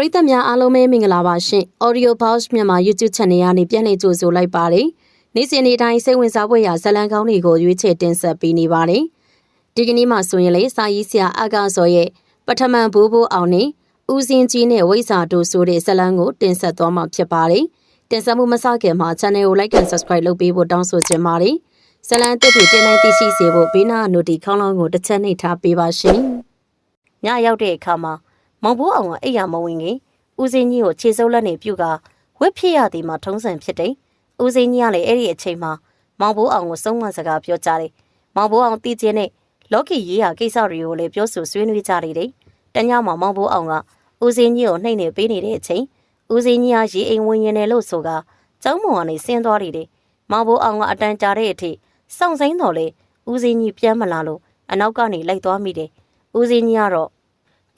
ရိသတ်များအားလုံးပဲမင်္ဂလာပါရှင် Audio Box မြန်မာ YouTube Channel ကနေပြန်လည်ကြိုဆိုလိုက်ပါတယ်နေ့စဉ်နေ့တိုင်းစိတ်ဝင်စားဖွယ်ရာဇာတ်လမ်းကောင်းတွေကိုရွေးချယ်တင်ဆက်ပေးနေပါတယ်ဒီကနေ့မှဆိုရင်လေစာရေးဆရာအကားစော်ရဲ့ပထမဘိုးဘိုးအောင်နဲ့ဦးစင်းကြီးနဲ့ဝိဇာတို့ဆိုတဲ့ဇာတ်လမ်းကိုတင်ဆက်သွားမှာဖြစ်ပါတယ်တင်ဆက်မှုမစခင်မှာ Channel ကို Like and Subscribe လုပ်ပေးဖို့တောင်းဆိုချင်ပါတယ်ဇာတ်လမ်းတစ်တွေတင်နိုင်သိရှိစေဖို့ဘေးနားနိုတီခေါင်းလောင်းကိုတစ်ချက်နှိပ်ထားပေးပါရှင်ညရောက်တဲ့အခါမှာ မောင်ဘိုးအောင်ကအိယာမဝင်ခင်ဦးစင်းကြီးကိုခြေစုပ်လက်နေပြုတ်ကဝက်ဖြစ်ရသည်မှာထုံးစံဖြစ်တယ်။ဦးစင်းကြီးကလည်းအဲ့ဒီအချိန်မှာမောင်ဘိုးအောင်ကိုစုံမစကားပြောကြတယ်။မောင်ဘိုးအောင်တည်ခြင်းနဲ့လော်ကီရေးဟာကိစ္စတွေကိုလည်းပြောဆိုဆွေးနွေးကြတယ်တဲ့။တညမှာမောင်ဘိုးအောင်ကဦးစင်းကြီးကိုနှိမ့်နေပေးနေတဲ့အချိန်ဦးစင်းကြီးကရေအိမ်ဝင်ရင်လည်းလို့ဆိုကကျောင်းမောင်ကနေဆင်းသွားတယ်တဲ့။မောင်ဘိုးအောင်ကအတန်ကြာတဲ့အထိစောင့်ဆိုင်တော်လေဦးစင်းကြီးပြန်မလာလို့အနောက်ကနေလိုက်သွားမိတယ်။ဦးစင်းကြီးကတော့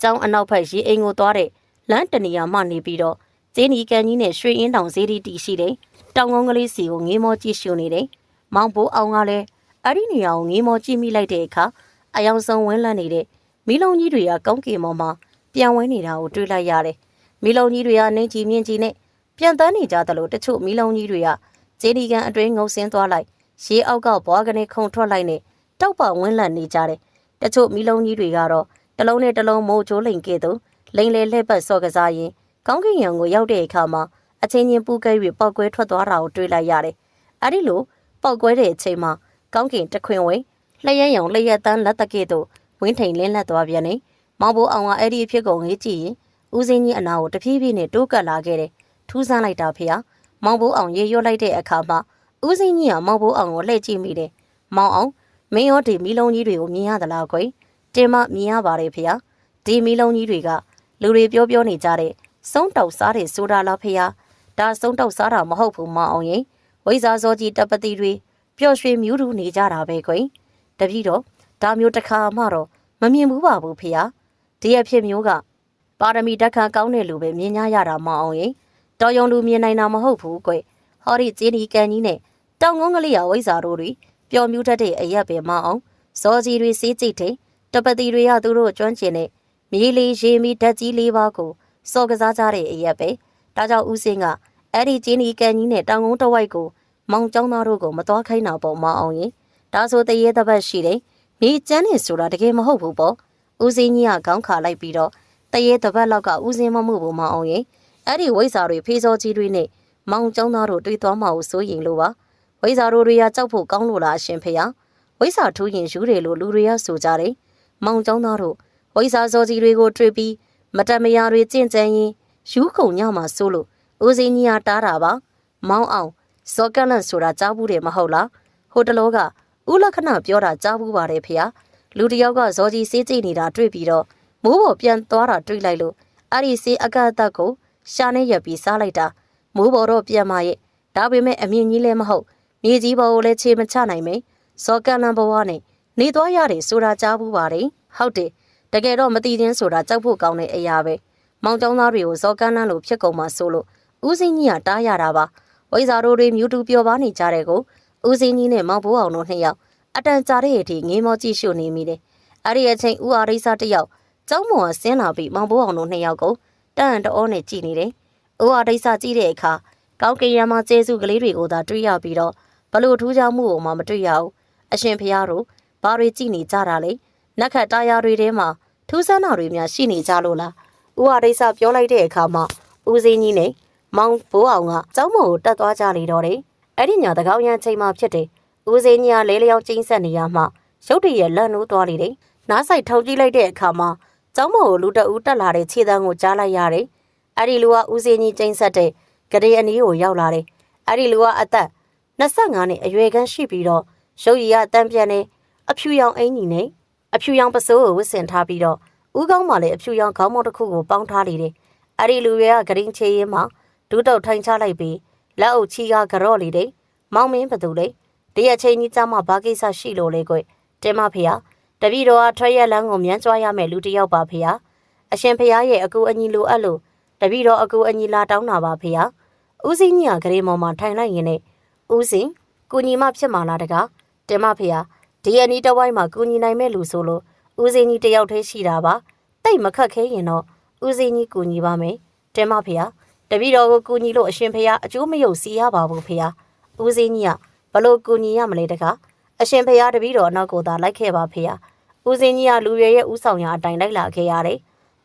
ကျောင်းအနောက်ဘက်ရေအိမ်ကိုသွားတဲ့လမ်းတနေရာမှနေပြီးတော့ဇင်းဒီကန်ကြီးနဲ့ရွှေအင်းတောင်ဈေးဒီတီရှိတယ်။တောင်ကုန်းကလေးစီကိုငေးမောကြည့်ရှုနေတယ်။မောင်ဘိုးအောင်ကလည်းအဲ့ဒီနေရာကိုငေးမောကြည့်မိလိုက်တဲ့အခါအယောင်ဆုံးဝင်းလန့်နေတဲ့မီးလုံးကြီးတွေကကောင်းကင်ပေါ်မှာပြန်ဝဲနေတာကိုတွေ့လိုက်ရတယ်။မီးလုံးကြီးတွေကနှင်းကြီးမြင့်ကြီးနဲ့ပြန်တန်းနေကြသလိုတချို့မီးလုံးကြီးတွေကဇင်းဒီကန်အတွင်းငုံဆင်းသွားလိုက်ရေအောက်ကဘွားကနေခုန်ထွက်လိုက်နဲ့တောက်ပဝင်းလန့်နေကြတယ်။တချို့မီးလုံးကြီးတွေကတော့ တလုံးနဲ့တလုံးမိုးချိုးလိန်ကဲ့သို့လိန်လေလှဲ့ပတ်စော့ကစားရင်ကောင်းကင်ယံကိုရောက်တဲ့အခါမှာအချင်းချင်းပူးကဲ၍ပောက်ကွဲထွက်သွားတာကိုတွေ့လိုက်ရတယ်။အဲဒီလိုပောက်ကွဲတဲ့အချိန်မှာကောင်းကင်တခွင်ဝဲလျှက်ယံလျှက်တန်းလက်တကဲ့သို့ဝင်းထိန်လင်းလက်သွားပြန်နေ။မောင်ဘိုးအောင်ကအဲ့ဒီအဖြစ်ကိုငေးကြည့်ရင်ဦးစင်းကြီးအနာကိုတဖြည်းဖြည်းနဲ့တိုးကပ်လာခဲ့တယ်။ထူးဆန်းလိုက်တာဖေဟာ။မောင်ဘိုးအောင်ရေရွတ်လိုက်တဲ့အခါမှာဦးစင်းကြီးကမောင်ဘိုးအောင်ကိုလှည့်ကြည့်မိတယ်။မောင်အောင်မင်းရောဒီမီလုံးကြီးတွေကိုမြင်ရသလားကွယ်။ တင်မမြင်ရပါတယ်ဖေဟာ။ဒီမီလုံးကြီးတွေကလူတွေပြောပြောနေကြတဲ့စုံတောက်စားတဲ့ဆိုတာလားဖေဟာဒါစုံတောက်စားတာမဟုတ်ဘူးမအောင်ရင်ဝိဇာစောကြီးတပတိတွေပျော်ရွှင်မြူးတူနေကြတာပဲကွယ်တပည့်တော့ဒါမျိုးတစ်ခါမှတော့မမြင်ဘူးပါဘူးဖေဟာဒီအဖြစ်မျိုးကပါရမီတက်ခါကောင်းတဲ့လူပဲမြင်ကြရတာမအောင်ရင်တော်ယုံလူမြင်နိုင်တာမဟုတ်ဘူးကွယ်ဟောဒီဂျင်းဒီကန်ကြီးနဲ့တောင်ကုန်းကလေးရဝိဇာတို့တွေပျော်မြူးတတ်တဲ့အရက်ပဲမအောင်စောကြီးတွေစီးကြည့်တဲ့ တပတိတွေကသူတို့ကျွမ်းကျင်တဲ့မြေလီရေမီဓာတ်ကြီးလေးပါးကိုစော်ကစားကြတဲ့အရက်ပဲဒါကြောင့်ဦးစင်းကအဲ့ဒီကျင်းဒီကန်ကြီးနဲ့တောင်ကုန်းတဝိုက်ကိုမောင်ကျောင်းသားတို့ကိုမတော်ခိုင်းတာပေါ့မအောင်ရင်ဒါဆိုတရေတပတ်ရှိတယ်မြေကျန်းနေဆိုတာတကယ်မဟုတ်ဘူးပေါ့ဦးစင်းကြီးကခေါင်းခါလိုက်ပြီးတော့တရေတပတ်လောက်ကဦးစင်းမမှုဘူးမအောင်ရင်အဲ့ဒီဝိဇ္ဇာတွေဖေးစောကြီးတွေနဲ့မောင်ကျောင်းသားတို့တွေ့သွားမှကိုစိုးရင်လို့ပါဝိဇ္ဇာတို့တွေကကြောက်ဖို့ကောင်းလို့လားအရှင်ဖေယဝိဇ္ဇာထူးရင်ယူတယ်လို့လူတွေကဆိုကြတယ် မောင်ကျောင်းသားတို့ဝိဇာစောကြီးတွေကိုတွေ့ပြီးမတမယာတွေကြင့်ကြံရင်ယူးခုံညမှာစိုးလို့ဦးစင်းကြီးကတားတာပါမောင်းအောင်ဇော်ကလန့်ဆိုတာကြားဘူးတယ်မဟုတ်လားဟိုတလောကဦးလက္ခဏာပြောတာကြားဘူးပါတယ်ဖေ။လူတယောက်ကဇော်ကြီးစေးကြည့်နေတာတွေ့ပြီးတော့မိုးပေါ်ပြန်သွားတာတွေ့လိုက်လို့အဲ့ဒီစေးအကတ်တက်ကိုရှာနေရပြီးစားလိုက်တာမိုးပေါ်တော့ပြန်มาရဲ့ဒါပေမဲ့အမြင့်ကြီးလည်းမဟုတ်မြေကြီးပေါ်ကိုလည်းခြေမချနိုင်မေဇော်ကလန့်ဘဝနဲ့ နေသွားရတယ်ဆိုတာကြားဘူးပါတယ်ဟုတ်တယ်တကယ်တော့မတိချင်းဆိုတာကြောက်ဖို့ကောင်းတဲ့အရာပဲမောင်ကျောင်းသားတွေကိုဇော်ကန်းလန်းလို့ဖြစ်ကုန်မှဆိုလို့ဦးစင်းကြီးကတားရတာပါဝိဇာတို့တွေမြူတူပျော်ပါနေကြတဲ့ကိုဦးစင်းကြီးနဲ့မောင်ဘိုးအောင်တို့နှစ်ယောက်အတန်ကြာတဲ့အထိငေးမောကြည့်ရှုနေမိတယ်အဲ့ဒီအချိန်ဦးအာရိစာတယောက်ကျောင်းမော်ကဆင်းလာပြီးမောင်ဘိုးအောင်တို့နှစ်ယောက်ကိုတန်တအောနဲ့ကြည့်နေတယ်ဦးအာရိစာကြည့်တဲ့အခါကောင်းကင်ရမကျေးဇူးကလေးတွေကိုသာတွေ့ရပြီးတော့ဘလို့ထူးခြားမှုကိုမှမတွေ့ရဘူးအရှင်ဖျားတို့ ဘာတွေကြည့်နေကြတာလဲနက်ခတ်တာယာတွေထဲမှာထူးဆန်းတာတွေများရှိနေကြလို့လားဦးဟာဒိဆပြောလိုက်တဲ့အခါမှာဦးစင်းကြီးနဲ့မောင်ဘိုးအောင်ကကျောင်းမော်ကိုတက်သွားကြလေတော့တယ်အဲ့ဒီညတကောင်းရန်ချိန်မှဖြစ်တယ်ဦးစင်းကြီးကလဲလျောင်းကျင်းဆက်နေရမှရုတ်တရက်လန့်နိုးသွားလေတယ်နားဆိုင်ထောင်ကြည့်လိုက်တဲ့အခါမှာကျောင်းမော်ကိုလူတအူးတက်လာတဲ့ခြေတန်းကိုကြားလိုက်ရတယ်အဲ့ဒီလူကဦးစင်းကြီးကျင်းဆက်တဲ့ကလေးအနီးကိုရောက်လာတယ်အဲ့ဒီလူကအသက်25နှစ်အရွယ်ခန့်ရှိပြီးတော့ရုပ်ရည်ကတန်ပြန်နေ အဖြူရောင်အင်ကြီးနဲ့အဖြူရောင်ပစိုးကိုဝတ်ဆင်ထားပြီးတော့ဦးကောင်းမှလည်းအဖြူရောင်ခေါင်းမောင်းတစ်ခုကိုပေါင်းထားလေတယ်။အဲ့ဒီလူတွေကဂရင်းချေရင်မှဒူးတုတ်ထိုင်ချလိုက်ပြီးလက်အုပ်ချီကကြော့လေတယ်။မောင်မင်းဘသူလဲ။ဒီအချိန်ကြီးကြမှာဘာကိစ္စရှိလို့လဲကွ။တင်မဖေဟာတပည့်တော်ကထွက်ရက်လန်းကိုမြန်းကြွားရမယ်လူတစ်ယောက်ပါဖေဟာ။အရှင်ဖေဟာရဲ့အကူအညီလိုအပ်လို့တပည့်တော်အကူအညီလာတောင်းတာပါဖေဟာ။ဦးစင်းကြီးကဂရေမော်မှာထိုင်လိုက်ရင်နဲ့ဦးစင်းကိုညီမဖြစ်မှာလားတကားတင်မဖေဟာ ဒီအနီးတစ်ဝိုင်းမှာကူညီနိုင်မဲ့လူဆိုလို့ဦးစင်းကြီးတယောက်တည်းရှိတာပါတိတ်မခက်ခဲရင်တော့ဦးစင်းကြီးကူညီပါမယ်တင်မဖေဟာတပည့်တော်ကိုကူညီလို့အရှင်ဖေဟာအကျိုးမယုတ်စီရပါဘူးဖေဟာဦးစင်းကြီးကဘလို့ကူညီရမလဲတကားအရှင်ဖေဟာတပည့်တော်အနောက်ကိုသာလိုက်ခဲ့ပါဖေဟာဦးစင်းကြီးကလူရရဲ့ဥဆောင်ရာအတိုင်းလိုက်လာခဲ့ရတယ်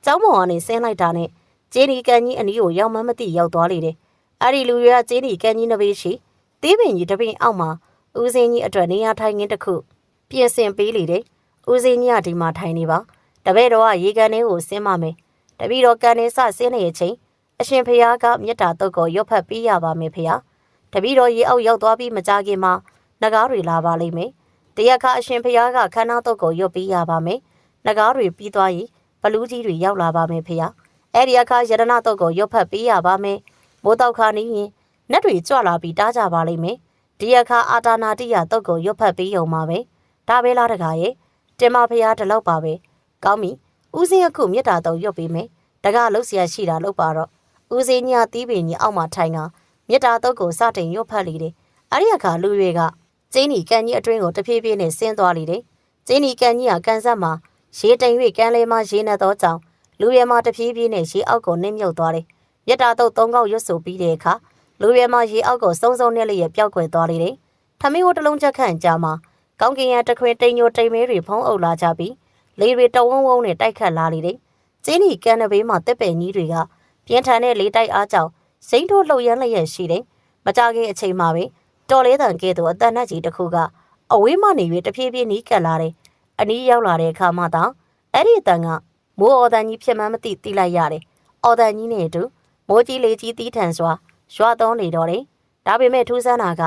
ကျောင်းပေါ်ကနေဆင်းလိုက်တာနဲ့ကျင်းဒီကန်ကြီးအနီးကိုရောက်မှမသိရောက်သွားလေတယ်အဲ့ဒီလူရကကျင်းဒီကန်ကြီးနှစ်ပေးရှိသေးပင်ကြီးတပင်အောက်မှာဦးစင်းကြီးအတွက်နေရာထိုင်ခင်းတစ်ခု ပြင်ဆင်ပေးလေတယ်ဦးစင်းကြီးကဒီမှာထိုင်နေပါတပည့်တော်ကရေကန်ထဲကိုဆင်းပါမယ်တပည့်တော်ကန်ထဲစဆင်းနေတဲ့အချိန်အရှင်ဖျားကမြတ်တာတုတ်ကိုရွတ်ဖတ်ပေးရပါမယ်ဖျားတပည့်တော်ရေအောက်ရောက်သွားပြီးမကြခင်မှာနဂါးတွေလာပါလိမ့်မယ်တရက်ခါအရှင်ဖျားကခန္ဓာတုတ်ကိုရွတ်ပေးရပါမယ်နဂါးတွေပြီးသွားရင်ဘလူးကြီးတွေရောက်လာပါမယ်ဖျားအဲ့ဒီအခါယရဏတုတ်ကိုရွတ်ဖတ်ပေးရပါမယ်မိုးတောက်ခါနေရင်နတ်တွေကြွလာပြီးတားကြပါလိမ့်မယ်ဒီအခါအာတာနာတိယတုတ်ကိုရွတ်ဖတ်ပေးရုံပါပဲ ဒါပဲလားတကားရဲ့တင်မဖျားတလောက်ပါပဲကောင်းပြီဦးစင်းအခုမြတ်တာတုတ်ရွတ်ပေးမယ်တကားလှုပ်เสียရှိတာလှုပ်ပါတော့ ဦးစင်းကြီးကတီးပင်ကြီးအောက်မှာထိုင်ကမြတ်တာတုတ်ကိုစတင်ရွတ်ဖတ်လေတယ်။အဲ့ဒီအခါလူတွေကကျင်းနီကန်ကြီးအတွင်းကိုတဖြည်းဖြည်းနဲ့ဆင်းသွားလေတယ်။ကျင်းနီကန်ကြီးကကန်ဆက်မှာရေတိမ်၍ကန်လေးမှာရေနဲ့သောကြောင့်လူရဲမှာတဖြည်းဖြည်းနဲ့ရေအောက်ကိုနှင်းမြုပ်သွားတယ်။မြတ်တာတုတ်သုံးကောက်ရွတ်ဆိုပြီးတဲ့အခါလူရဲမှာရေအောက်ကိုစုံစုံနဲ့လေးရပျောက်ကွယ်သွားလေတယ်။ထမင်းဟိုတလုံးချက်ခန့်ကြမှာ ကောင်းကင်ရတခွင်တိမ်ညိုတိမ်မဲတွေဖုံးအုပ်လာကြပြီးလေတွေတဝုံဝုံနဲ့တိုက်ခတ်လာလေတယ်။ကျင်းနီကန်နဘေးမှာတက်ပယ်ကြီးတွေကပြင်းထန်တဲ့လေတိုက်အားကြောင့်စိမ့်ထိုးလှုပ်ရမ်းလျက်ရှိတယ်။မကြခင်အချိန်မှာပဲတော်လေးတန်ကဲ့သို့အတန်နဲ့ကြီးတစ်ခုကအဝေးမှနေ၍တဖြည်းဖြည်းနီးကပ်လာတယ်။အနီးရောက်လာတဲ့အခါမှသာအဲ့ဒီအတန်ကမိုးအော်တန်ကြီးဖြစ်မှန်းမသိသိလိုက်ရတယ်။အော်တန်ကြီးနဲ့အတူမိုးကြီးလေကြီးတီးထန်စွာရွာသွန်းနေတော့တယ်။ဒါပေမဲ့ထူးဆန်းတာက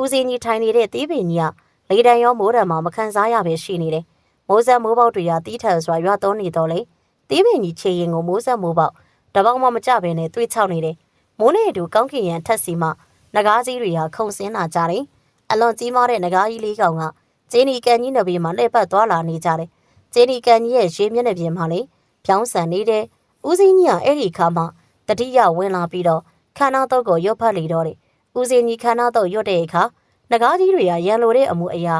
ဦးစင်းကြီးထိုင်နေတဲ့တီးပင်ကြီးက လေတံရောမိုးတံမှာမခံစားရပဲရှိနေတယ်။မိုးဆက်မိုးပေါက်တွေကတီးထန်စွာရွာသွန်းနေတော့လေတီးပင်ကြီးခြေရင်ကိုမိုးဆက်မိုးပေါက်တပေါက်မှမကြဘဲနဲ့တွေးချောက်နေတယ်။မိုးနဲ့အတူကောင်းကင်ရန်ထက်စီမှနဂါးကြီးတွေဟာခုံဆင်းလာကြတယ်။အလွန်ကြီးမားတဲ့နဂါးကြီးလေးကောင်ကကျင်းဒီကန်ကြီးနဘေးမှာလှည့်ပတ်သွားလာနေကြတယ်။ကျင်းဒီကန်ကြီးရဲ့ရေမျက်နှာပြင်မှာလေဖြောင်းဆန်နေတယ်။ဦးစင်းကြီးကအဲ့ဒီခါမှတတိယဝင်လာပြီးတော့ခန္ဓာတော့ကိုရွတ်ဖတ်လေတော့တယ်။ဦးစင်းကြီးခန္ဓာတော့ရွတ်တဲ့အခါ နဂါးကြီးတွေကရန်လိုတဲ့အမှုအရာ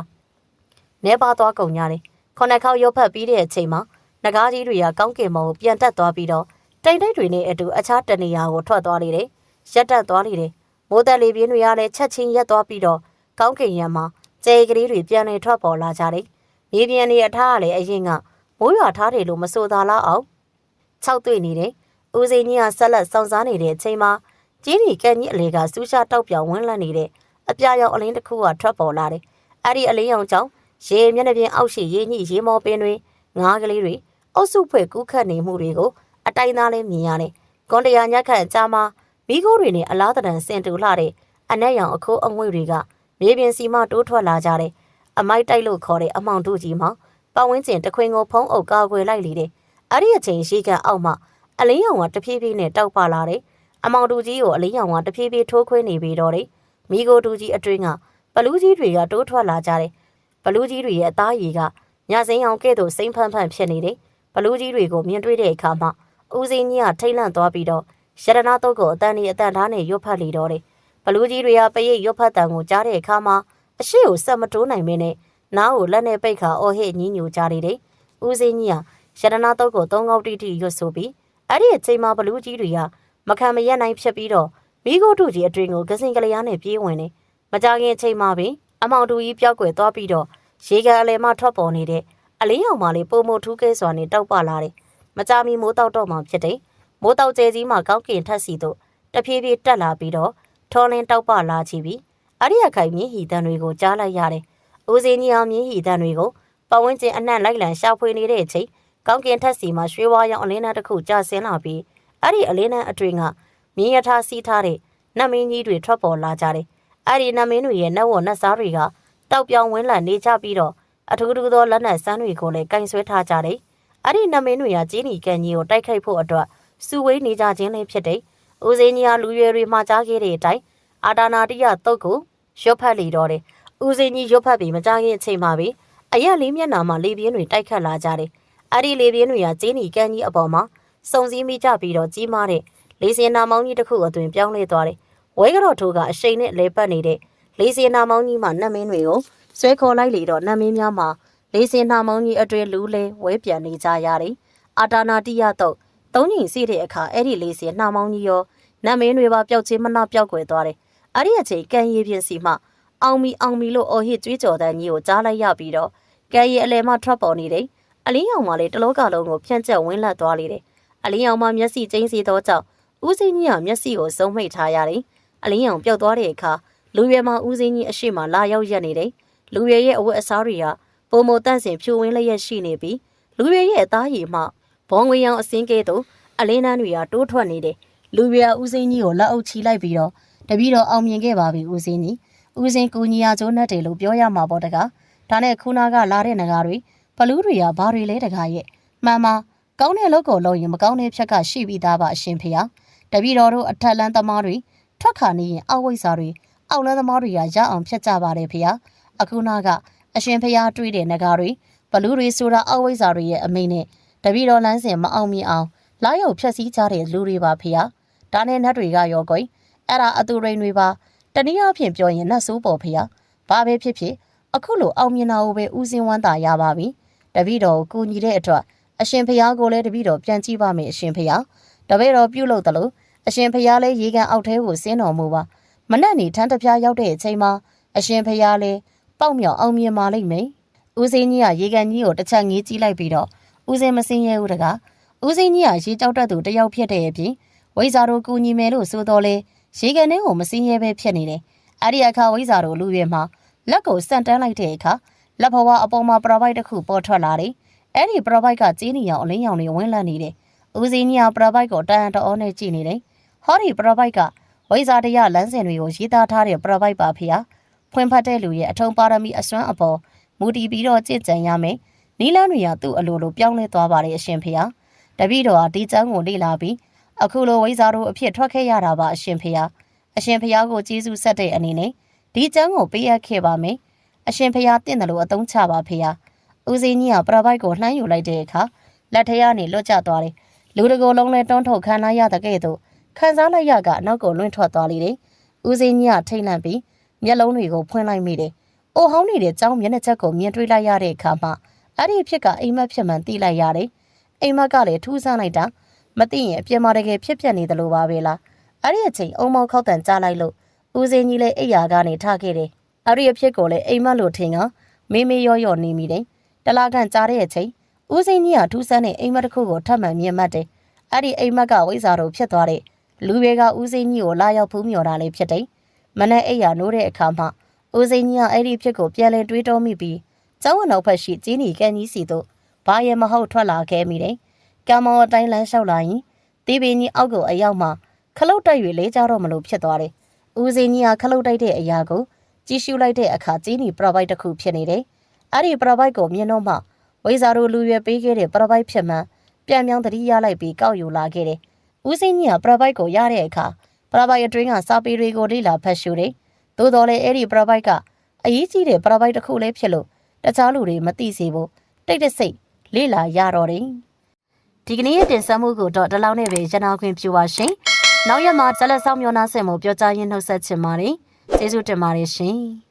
နေပါသွားကုန်ကြတယ်။ခုနှစ်ခေါက်ရွတ်ဖတ်ပြီးတဲ့အချိန်မှာနဂါးကြီးတွေကကောင်းကင်မော်ကိုပြန်တက်သွားပြီးတော့တိမ်တိုက်တွေနဲ့အတူအခြားတနေရာကိုထွက်သွားလေတယ်။ရက်တက်သွားလေတယ်။မိုးတက်လေပြင်းတွေကလည်းချက်ချင်းရက်သွားပြီးတော့ကောင်းကင်ရံမှာကျဲကလေးတွေပြန်နေထွက်ပေါ်လာကြတယ်။မြေပြင်တွေအထားကလည်းအရင်ကမိုးရွာထားတယ်လို့မဆိုသာလားအောင်။ခြောက်တွေ့နေတယ်။ဦးစိန်ကြီးကဆက်လက်စောင့်စားနေတဲ့အချိန်မှာကျင်းဒီကန်ကြီးအလေကစူးရှာတောက်ပြောင်ဝန်းလန့်နေတဲ့ အပြာရောင်အလင်းတစ်ခုကထွက်ပေါ်လာတယ်။အဲ့ဒီအလင်းရောင်ကြောင့်ရေမျက်နှာပြင်အောက်ရှိရေညှိရေမော်ပင်တွေငားကလေးတွေအုပ်စုဖွဲ့ကူးခတ်နေမှုတွေကိုအတိုင်းသားလေးမြင်ရတယ်။ကွန်တရာညက်ခန့်အကြားမှာမိခိုးတွေနဲ့အလားတန်စင်တူလှတဲ့အနက်ရောင်အခိုးအငွေ့တွေကမြေပြင်စီမှတိုးထွက်လာကြတယ်။အမိုက်တိုက်လို့ခေါ်တဲ့အမောင်တို့ကြီးမှာပတ်ဝန်းကျင်တစ်ခွင်ကိုဖုံးအုပ်ကာကွယ်လိုက်လေတယ်။အဲ့ဒီအချိန်ရှိကန်အောက်မှာအလင်းရောင်ကတဖြည်းဖြည်းနဲ့တောက်ပလာတယ်။အမောင်တို့ကြီးကိုအလင်းရောင်ကတဖြည်းဖြည်းထိုးခွင်းနေပြီးတော့တယ်။ မိကိုတို့ကြီးအတွင်းကဘလူးကြီးတွေကတိုးထွက်လာကြတယ်။ဘလူးကြီးတွေရဲ့အသားရည်ကညစိမ်းအောင်ကဲ့သို့စိမ့်ဖန်းဖန်းဖြစ်နေတယ်။ဘလူးကြီးတွေကိုမြင်တွေ့တဲ့အခါမှာဦးစင်းကြီးကထိတ်လန့်သွားပြီးတော့ရတနာတော့ကိုအတန်ဒီအတန်ထားနဲ့ရွတ်ဖတ်လေတော့တယ်ဘလူးကြီးတွေကပရိတ်ရွတ်ဖတ်တန်ကိုကြားတဲ့အခါမှာအရှိကိုဆက်မတိုးနိုင်မင်းနဲ့နားကိုလက်နဲ့ပိတ်ခါအော်ဟစ်ညင်းညူကြတယ်တဲ့ဦးစင်းကြီးကရတနာတော့ကိုသုံးကောက်တိတိရွတ်ဆိုပြီးအဲ့ဒီအချိန်မှာဘလူးကြီးတွေကမခံမရက်နိုင်ဖြစ်ပြီးတော့ မိခိုးတို့ကြီးအတွင်ကိုကစင်ကလေးအားနဲ့ပြေးဝင်နေမကြခင်အချိန်မှာပင်အမောင်တူကြီးပျောက်ကွယ်သွားပြီးတော့ရေကန်အလဲမှထွက်ပေါ်နေတဲ့အလင်းရောင်မလေးပုံမထူးကဲစွာနဲ့တောက်ပလာတယ်။မကြမီမိုးတောက်တော့မှဖြစ်တယ်။မိုးတောက်ကျဲကြီးမှကောက်ကင်ထက်စီတို့တဖြည်းဖြည်းတက်လာပြီးတော့ထောလင်းတောက်ပလာချပြီးအဲ့ဒီအခိုင်မြင်းဟီတန်တွေကိုကြားလိုက်ရတယ်။ဦးစင်းကြီးအောင်မြင်းဟီတန်တွေကိုပဝန်းကျင်အနှံ့လိုက်လံရှာဖွေနေတဲ့အချိန်ကောက်ကင်ထက်စီမှရွှေဝါရောင်အလင်းနှံတစ်ခုကျဆင်းလာပြီးအဲ့ဒီအလင်းနှံအတွင်က မြင်းရထားစီးထားတဲ့နတ်မင်းကြီးတွေထွက်ပေါ်လာကြတယ်။အဲ့ဒီနတ်မင်းတွေရဲ့နတ်ဝတ်နတ်စားတွေကတောက်ပြောင်ဝင်းလံနေကြပြီးတော့အထူးထူးသောလက်နက်စမ်းတွေကိုလည်းကင်ဆွဲထားကြတယ်။အဲ့ဒီနမင်းတွေကကျင်းနီကန်ကြီးကိုတိုက်ခိုက်ဖို့အတွက်စုဝေးနေကြခြင်းလည်းဖြစ်တယ်။ဦးစင်းကြီးကလူရွယ်တွေမှာကြားခဲ့တဲ့အတိုင်းအာတာနာတိယတုတ်ကိုရွတ်ဖတ်လေတော့တယ်။ဦးစင်းကြီးရွတ်ဖတ်ပြီးမကြားခင်အချိန်မှာပဲအရက်လေးမျက်နှာမှာလေပြင်းတွေတိုက်ခတ်လာကြတယ်။အဲ့ဒီလေပြင်းတွေကကျင်းနီကန်ကြီးအပေါ်မှာစုံစည်းမိကြပြီးတော့ကြီးမားတဲ့ လေစင်နာမောင်းကြီးတစ်ခုအသွင်ပြောင်းလဲသွားတယ်။ဝဲကတော့ထိုးကအရှိန်နဲ့လဲပတ်နေတဲ့လေစင်နာမောင်းကြီးမှနတ်မင်းတွေကိုဆွဲခေါ်လိုက်လေတော့နတ်မင်းများမှာလေးစင်နှာမောင်းကြီးအတွဲလူလဲဝဲပြန်နေကြရတယ်။အာတာနာတိယတော့သုံးညင်စီးတဲ့အခါအဲ့ဒီလေးစီနှာမောင်းကြီးရောနတ်မင်းတွေပါပျောက်ချင်းမနှပျောက်ကွယ်သွားတယ်အဲ့ဒီအချိန်ကန်ရည်ပြင်စီမှအောင်မီအောင်မီလို့အော်ဟစ်ကြွေးကြော်တဲ့ကြီးကိုကြားလိုက်ရပြီးတော့ကန်ရည်အလဲမှထွက်ပေါ်နေတယ်အလင်းရောင်မှလည်းတလောကလုံးကိုဖြန့်ကျက်ဝင်းလက်သွားလေတယ်အလင်းရောင်မှမျက်စိကျိန်းစီသောကြောင့် ဦးစင်းကြီးကမျက်စိကိုစုံမိတ်ထားရတယ်အလင်းရောင်ပျောက်သွားတဲ့အခါလူရွယ်မှဦးစင်းကြီးအရှိမလာရောက်ရက်နေတယ်လူရွယ်ရဲ့အဝတ်အစားတွေကပုံမတန့်စင်ဖြူဝင်းလျက်ရှိနေပြီးလူရွယ်ရဲ့အသားရည်မှဘောင်းငွေရောင်အစင်းကဲသို့အလင်းနှန်းတွေကတိုးထွက်နေတယ်လူရွယ်ဦးစင်းကြီးကိုလက်အုပ်ချီလိုက်ပြီးတော့တပည့်တော်အောင်မြင်ခဲ့ပါပြီဦးစင်းကြီးဦးစင်းကူညီရကျိုးနဲ့တယ်လို့ပြောရမှာပေါ့တကားဒါနဲ့ခုနာကလာတဲ့ငကားတွေဘလူးတွေကဘာတွေလဲတကားရဲ့မှန်ပါကောင်းတဲ့လုပ်ကိုလုပ်ရင်မကောင်းတဲ့ဖြက်ကရှိပြီးသားပါအရှင်ဖေဟာ တပည့်တော်တို့အထက်လန်းသမားတွေထွက်ခါနေရင်အောက်ဝိဇ္ဇာတွေအောက်လန်းသမားတွေကရအောင်ဖြတ်ကြပါတယ်ဖေဟာအခုနာကအရှင်ဖေဟာတွေ့တဲ့ငကားတွေဘလူးတွေဆိုတာအောက်ဝိဇ္ဇာတွေရဲ့အမိန့်နဲ့တပည့်တော်လန်းစင်မအောင်မြင်အောင်လာရောက်ဖြတ်စည်းကြတဲ့လူတွေပါဖေဟာဒါနဲ့နတ်တွေကရောကွယ်အဲ့ဒါအတူရိန်တွေပါတနည်းအားဖြင့်ပြောရင်နတ်ဆိုးပေါ်ဖေဟာဘာပဲဖြစ်ဖြစ်အခုလိုအောင်မြင်တာကိုပဲဦးစင်းဝမ်းသာရပါပြီတပည့်တော်ကိုကူညီတဲ့အတွက်အရှင်ဖျားကိုလည်းတပည့်တော်ပြန်ကြည့်ပါမယ်အရှင်ဖျား တပည့်တော်ပြုလုပ်တယ်လို့အရှင်ဖျားလည်းရေကန်အောက်ထဲကိုဆင်းတော်မူပါမနက်နေထန်းတစ်ပြားရောက်တဲ့အချိန်မှာအရှင်ဖျားလည်းပေါက်မြောက်အောင်မြင်ပါလိမ့်မယ်ဦးစင်းကြီးကရေကန်ကြီးကိုတစ်ချက်ငေးကြည့်လိုက်ပြီးတော့ဦးစင်းမစင်းရဲဘူးတကားဦးစင်းကြီးကရေကြောက်တတ်သူတယောက်ဖြစ်တဲ့အပြင်ဝိဇာတို့ကူညီမယ်လို့ဆိုတော့လေရေကန်ထဲကိုမစင်းရဲပဲဖြစ်နေတယ်အဲ့ဒီအခါဝိဇာတို့လူရွယ်မှာလက်ကိုစန့်တန်းလိုက်တဲ့အခါလက်ဘဝအပေါ်မှာပရပိုက်တစ်ခုပေါ်ထွက်လာတယ်အဲ့ဒီပရပိုက်ကကျင်းနေအောင်အလင်းရောင်တွေဝင်းလန့်နေတယ် ဦးစင်းကြီးကပရပိုက်ကိုတန်တအောနဲ့ကြည့်နေတယ်ဟောဒီပရပိုက်ကဝိဇာတရလမ်းစဉ်တွေကိုရေးသားထားတဲ့ပရပိုက်ပါဖေဟာဖွင့်ဖတ်တဲ့လူရဲ့အထုံပါရမီအစွမ်းအပေါ်မူတည်ပြီးတော့ကြင့်ကြံရမယ်နီလန်းတွေကသူ့အလိုလိုပြောင်းလဲသွားပါတယ်အရှင်ဖေဟာတပည့်တော်ဟာဒီကျမ်းကိုလေ့လာပြီးအခုလိုဝိဇာတို့အဖြစ်ထွက်ခဲ့ရတာပါအရှင်ဖေဟာအရှင်ဖေဟာကိုကျေးဇူးဆက်တဲ့အနေနဲ့ဒီကျမ်းကိုပေးအပ်ခဲ့ပါမယ်အရှင်ဖေဟာတင့်တယ်လို့အသုံးချပါဖေဟာဦးစင်းကြီးကပရပိုက်ကိုလှမ်းယူလိုက်တဲ့အခါလက်ထရကနေလွတ်ကျသွားတယ် လူတကိုယ်လုံးနဲ့တွန်းထုတ်ခံလိုက်ရတဲ့ကဲ့သို့ခံစားလိုက်ရကအနောက်ကိုလွင့်ထွက်သွားလေတယ်ဦးစင်းကြီးကထိတ်လန့်ပြီးမျက်လုံးတွေကိုဖွင့်လိုက်မိတယ်။အိုဟောင်းနေတဲ့ကြောင်းမျက်နှာချက်ကိုမြင်တွေ့လိုက်ရတဲ့အခါမှာအဲ့ဒီအဖြစ်ကအိမ်မက်ဖြစ်မှန်သိလိုက်ရတယ်။အိမ်မက်ကလည်းထူးဆန်းလိုက်တာမသိရင်အပြစ်မတကယ်ဖြစ်ပြနေတယ်လို့ပါပဲလား။အဲ့ဒီအချိန်အုံမောက်ခောက်တန်ကြားလိုက်လို့ဦးစင်းကြီးလည်းအိယာကနေထခဲ့တယ်။အဲ့ဒီအဖြစ်ကိုလည်းအိမ်မက်လို့ထင်ကမေးမေးရောရောနေမိတယ်။တလားကန်ကြားတဲ့အချိန် ဦးစင်းကြီးကထူးဆန်းတဲ့အိမ်မက်တစ်ခုကိုထပ်မံမြင်မှတ်တယ်။အဲ့ဒီအိမ်မက်ကဝိဇ္ဇာတို့ဖြစ်သွားတဲ့လူတွေကဦးစင်းကြီးကိုလာရောက်ဖူးမြော်တာလေးဖြစ်တယ်။မနဲ့အိယာနိုးတဲ့အခါမှာဦးစိန်ကြီးကအဲ့ဒီဖြစ်ကိုပြန်လည်တွေးတောမိပြီးကျောင်းဝနောက်ဖက်ရှိကျင်းနီကန်ကြီးစီတို့ဘာရဲမဟုတ်ထွက်လာခဲ့မိတယ်။ကံမောအတိုင်းလမ်းလျှောက်လာရင်တီးပင်ကြီးအောက်ကိုအရောက်မှခလုတ်တိုက်၍လေးကြတော့မလို့ဖြစ်သွားတယ်။ဦးစိန်ကြီးကခလုတ်တိုက်တဲ့အရာကိုကြည့်ရှုလိုက်တဲ့အခါကျင်းနီပရပိုက်တစ်ခုဖြစ်နေတယ်။အဲ့ဒီပရပိုက်ကိုမြင်တော့မှ ဝိဇာတို့လူရွယ်ပေးခဲ့တဲ့ပရပိုက်ဖြစ်မှန်ပြန်ပြောင်းတတိရလိုက်ပြီးကောက်ယူလာခဲ့တယ်။ဦးစိန်ကြီးကပရပိုက်ကိုရတဲ့အခါပရပိုက်အတွင်းကစာပေတွေကိုလေ့လာဖတ်ရှုတယ်။သို့တော်လည်းအဲ့ဒီပရပိုက်ကအရေးကြီးတဲ့ပရပိုက်တစ်ခုလည်းဖြစ်လို့တခြားလူတွေမသိစေဖို့တိတ်တဆိတ်လေ့လာရတော့တယ်။ဒီကနေ့ရဲ့တင်ဆက်မှုကိုတော့ဒီလောက်နဲ့ပဲရနာခွင့်ပြုပါရှင်။နောက်ရက်မှာဇလက်ဆောင်မျောနာဆင်မှုပြောကြားရင်းနှုတ်ဆက်ချင်ပါတယ်။ကျေးဇူးတင်ပါတယ်ရှင်။